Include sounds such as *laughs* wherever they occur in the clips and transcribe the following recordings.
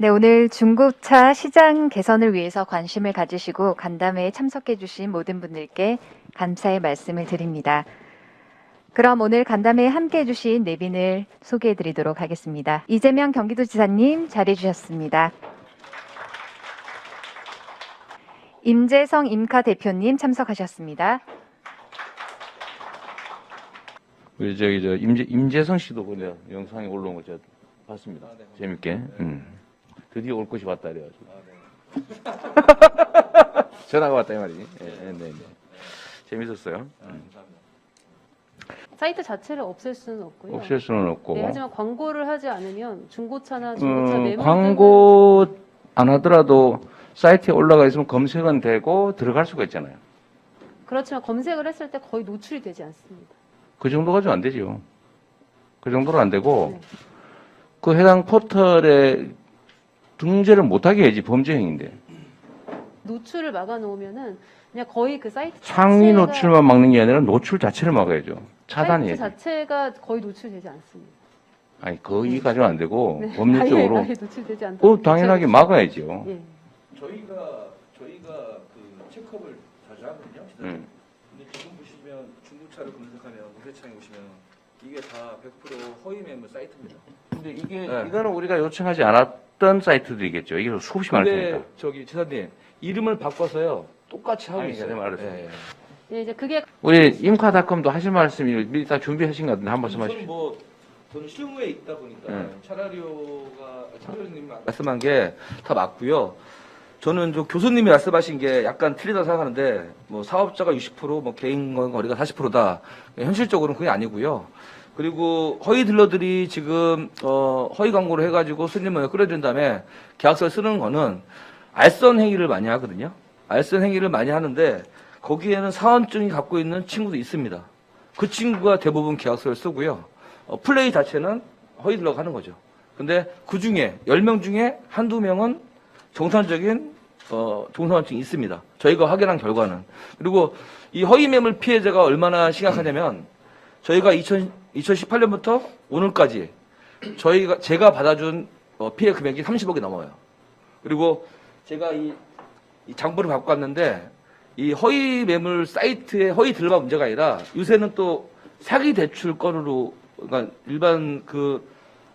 네, 오늘 중고차 시장 개선을 위해서 관심을 가지시고 간담회에 참석해 주신 모든 분들께 감사의 말씀을 드립니다. 그럼 오늘 간담회에 함께 해 주신 내빈을 소개해 드리도록 하겠습니다. 이재명 경기도지사님 자리해 주셨습니다. 임재성 임카 대표님 참석하셨습니다. 우리 저기 저 임재 임재성 씨도 그냥 영상에 올라온 거 제가 봤습니다. 재밌게. 음. 드디어 올 것이 왔다 그래가지고. *laughs* 전화가 왔다 이 말이지. 예, 네, 네, 네. 재밌었어요. 음. 사이트 자체를 없앨 수는 없고요. 없앨 수는 없고. 네, 하지만 광고를 하지 않으면 중고차나 중고차 음, 매물 광고 안 하더라도 사이트에 올라가 있으면 검색은 되고 들어갈 수가 있잖아요. 그렇지만 검색을 했을 때 거의 노출이 되지 않습니다. 그 정도 가지고 안 되죠. 그 정도로 안 되고 네. 그 해당 포털에 등재를 못하게 해야지 범죄 행위인데. 노출을 막아놓으면은 그냥 거의 그 사이트 상위 자체가- 노출만 막는 게 아니라 노출 자체를 막아야죠. 사이트 차단해야지. 자체가 거의 노출되지 않습니다. 아니 거기까지는 안 되고 네. *laughs* 법률적으로 아예, 아예 노출되지 않다. 어, 당연하게 막아야죠. 예. 저희가 저희가 그 체크업을 자주 하거든요. 음. 근데 지금 보시면 중고차를 검색하면 검색창에 보시면 이게 다 100% 허위 매물 사이트입니다. 근데 이게 네. 이거는 우리가 요청하지 않았던 사이트들이겠죠. 이게 수없이 많을 근데 테니까. 저기 지사님 이름을 바꿔서요 똑같이 하고 아니, 있어요. 네, 알았어요. 예, 예. 예, 이제 그게 우리 임카닷컴도 하실 말씀이 미리 다 준비하신 것 같은데 한 말씀 저는 하십시오. 뭐 저는 실무에 있다 보니까 네. 차라리오가 차라리님 말씀한 게 다 맞고요. 저는 저 교수님이 말씀하신 게 약간 틀리다 생각하는데 뭐 사업자가 60%뭐 개인 거리가 40%다 현실적으로는 그게 아니고요. 그리고 허위 딜러들이 지금 어 허위 광고를 해가지고 손님을 끌어들인 다음에 계약서를 쓰는 거는 알선 행위를 많이 하거든요. 알선 행위를 많이 하는데 거기에는 사원증이 갖고 있는 친구도 있습니다. 그 친구가 대부분 계약서를 쓰고요. 어, 플레이 자체는 허위 딜러가 하는 거죠. 근데 그 중에 10명 중에 한두 명은 정상적인 어, 종사원증이 있습니다. 저희가 확인한 결과는. 그리고 이 허위 매물 피해자가 얼마나 심각하냐면 저희가 2000, 2018년부터 오늘까지 저희가 제가 받아준 어, 피해 금액이 30억이 넘어요. 그리고 제가 이, 이 장부를 갖고 왔는데 이 허위 매물 사이트의 허위 들만 문제가 아니라 요새는 또 사기 대출 건으로 그러니까 일반 그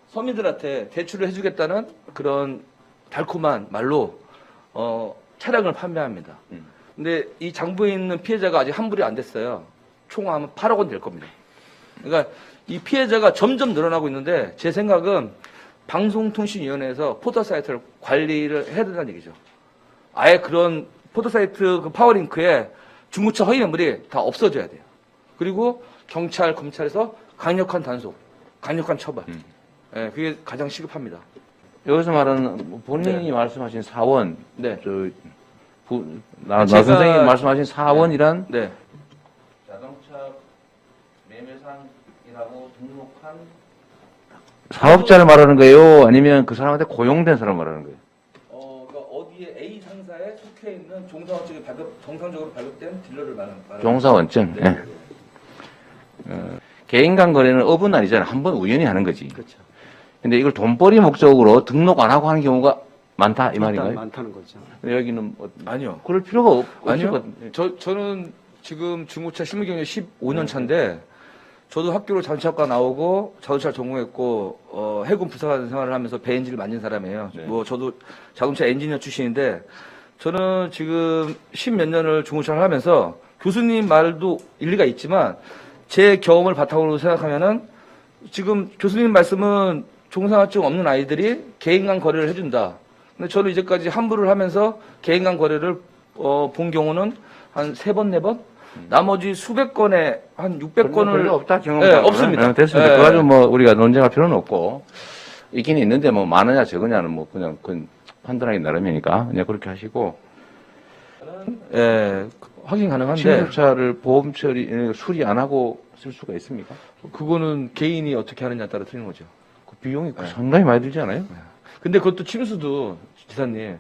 서민들한테 대출을 해주겠다는 그런 달콤한 말로 어, 차량을 판매합니다. 음. 근데 이 장부에 있는 피해자가 아직 환불이 안 됐어요. 총 아마 8억 원 될 겁니다. 그러니까 이 피해자가 점점 늘어나고 있는데 제 생각은 방송통신위원회에서 포털 사이트를 관리를 해야 된다는 얘기죠. 아예 그런 포털 사이트 그 파워링크에 중고차 허위 매물이 다 없어져야 돼요. 그리고 경찰, 검찰에서 강력한 단속, 강력한 처벌. 음. 예, 그게 가장 시급합니다. 여기서 말하는 본인이 네. 말씀하신 사원, 네. 저 부, 나, 나 제가- 선생님이 말씀하신 사원이란 네. 자동차 매매상이라고 등록한 사업자를 말하는 거예요? 아니면 그 사람한테 고용된 사람 말하는 거예요? 어, 그러니까 어디에 A 상사에 속해 있는 종사원증이 발급, 정상적으로 발급된 딜러를 말하는 말하는 종사원증. 네. 예. 개인 간 거래는 업은 아니잖아. 한 번 우연히 하는 거지. 그렇죠. 근데 이걸 돈벌이 목적으로 등록 안 하고 하는 경우가 많다 이 말인가요? 많다는 거죠. 근데 여기는 뭐 아니요. 그럴 필요가 없, 없을 아니요. 것 같은데. 저, 저는 지금 중고차 실무 경력 15년 차인데 저도 학교로 자동차과 나오고 자동차 전공했고 어, 해군 부사관 생활을 하면서 배 엔진을 만진 사람이에요. 네. 뭐 저도 자동차 엔지니어 출신인데 저는 지금 십몇 년을 중고차를 하면서 교수님 말도 일리가 있지만 제 경험을 바탕으로 생각하면은 지금 교수님 말씀은 종사증 없는 아이들이 개인 간 거래를 해준다. 근데 저는 이제까지 환불을 하면서 개인 간 거래를 어, 본 경우는 한 세 번, 네 번? 나머지 수백 건에 한 600건을 별로 없다 경험 네, 없습니다. 됐습니다. 네. 그거 가지고 뭐 우리가 논쟁할 필요는 없고 있긴 있는데 뭐 많으냐 적으냐는 뭐 그냥 그건 판단하기 나름이니까 그냥 그렇게 하시고 예, 확인 가능한데 신고차를 보험 처리 에, 수리 안 하고 쓸 수가 있습니까? 그거는 개인이 어떻게 하느냐에 따라 틀린 거죠. 그 비용이 네. 상당히 많이 들지 않아요? 근데 그것도 침수도 지사님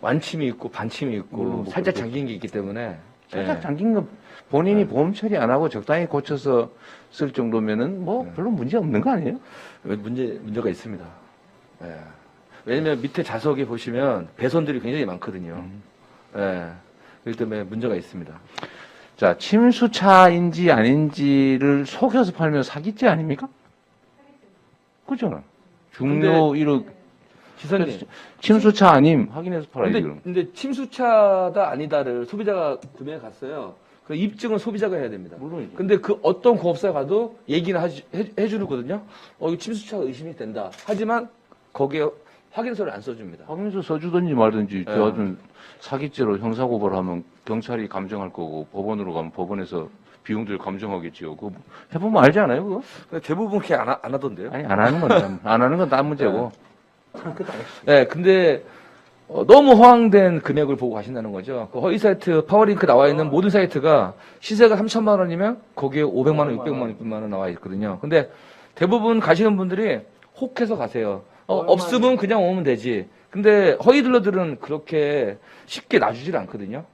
완침이 있고 반침이 있고 물론 뭐 살짝 그렇죠. 잠긴 게 있기 때문에 살짝 예. 잠긴 거 본인이 네. 보험 처리 안 하고 적당히 고쳐서 쓸 정도면은 뭐 네. 별로 문제 없는 거 아니에요? 문제 문제가 있습니다. 예. 왜냐면 밑에 좌석에 보시면 배선들이 굉장히 많거든요. 음. 예. 그렇기 때문에 문제가 있습니다. 자, 침수차인지 아닌지를 속여서 팔면 사기죄 아닙니까? 그죠? 중요 1억 지선님. 침수차 아님 확인해서 팔아야지 근데, 그럼. 근데 침수차다 아니다를 소비자가 구매해 갔어요. 그 입증은 소비자가 해야 됩니다. 물론이죠. 근데 그 어떤 공업사 가도 얘기는 하지, 해, 해주거든요. 어, 이 침수차가 의심이 된다. 하지만 거기에 확인서를 안 써줍니다. 확인서 써주든지 말든지 네. 저 같은 사기죄로 형사고발하면 경찰이 감정할 거고 법원으로 가면 법원에서 비용들 감정하겠지요. 그거 해보면 알지 않아요, 그거? 근데 대부분 그렇게 안, 하, 안 하던데요. 아니 안 하는 건안 하는 건 딴 문제고. 네, 근데 어, 너무 허황된 금액을 보고 가신다는 거죠. 그 허위 사이트 파워링크 나와 있는 모든 사이트가 시세가 3천만 원이면 거기에 500만 원, 600만 원, 600만 원 나와 있거든요. 근데 대부분 가시는 분들이 혹해서 가세요. 어, 없으면 그냥 오면 되지. 근데 허위 딜러들은 그렇게 쉽게 놔주질 않거든요.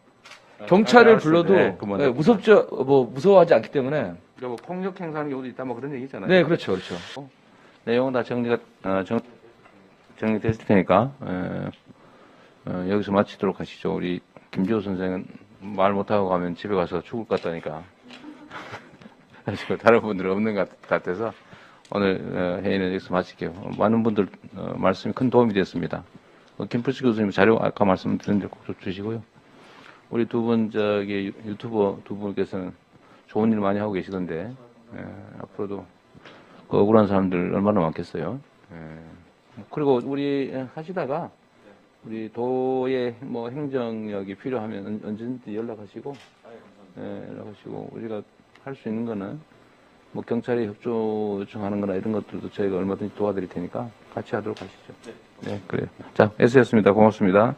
경찰을 알았어요. 불러도 네, 그만. 네, 무섭죠, 뭐 무서워하지 않기 때문에. 그러니까 뭐 폭력 행사하는 경우도 있다 뭐 그런 얘기 있잖아요. 네, 그렇죠, 그렇죠. 내용은 다 정리가 어, 정, 정리됐을 테니까 에, 어, 여기서 마치도록 하시죠. 우리 김지호 선생은 말 못하고 가면 집에 가서 죽을 것 같다니까. *laughs* 그래서 다른 분들은 없는 것 같아서 오늘 어, 회의는 여기서 마칠게요. 어, 많은 분들 어, 말씀이 큰 도움이 됐습니다. 어, 김프스 교수님 자료 아까 말씀드린 대로 꼭 주시고요. 우리 두 분 저기 유- 유튜버 두 분께서는 좋은 일 많이 하고 계시던데 에, 앞으로도 그 억울한 사람들 얼마나 많겠어요. 예. 그리고 우리 하시다가 우리 도의 뭐 행정력이 필요하면 언- 언제든지 연락하시고, 예, 연락하시고 우리가 할 수 있는 거는 뭐 경찰에 협조 요청하는 거나 이런 것들도 저희가 얼마든지 도와드릴 테니까 같이 하도록 하시죠. 네, 그래요. 자, S였습니다. 고맙습니다.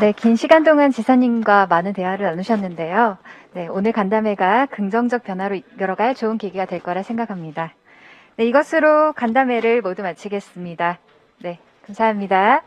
네, 긴 시간 동안 지사님과 많은 대화를 나누셨는데요. 네, 오늘 간담회가 긍정적 변화로 이끌어갈 좋은 계기가 될 거라 생각합니다. 네, 이것으로 간담회를 모두 마치겠습니다. 네, 감사합니다.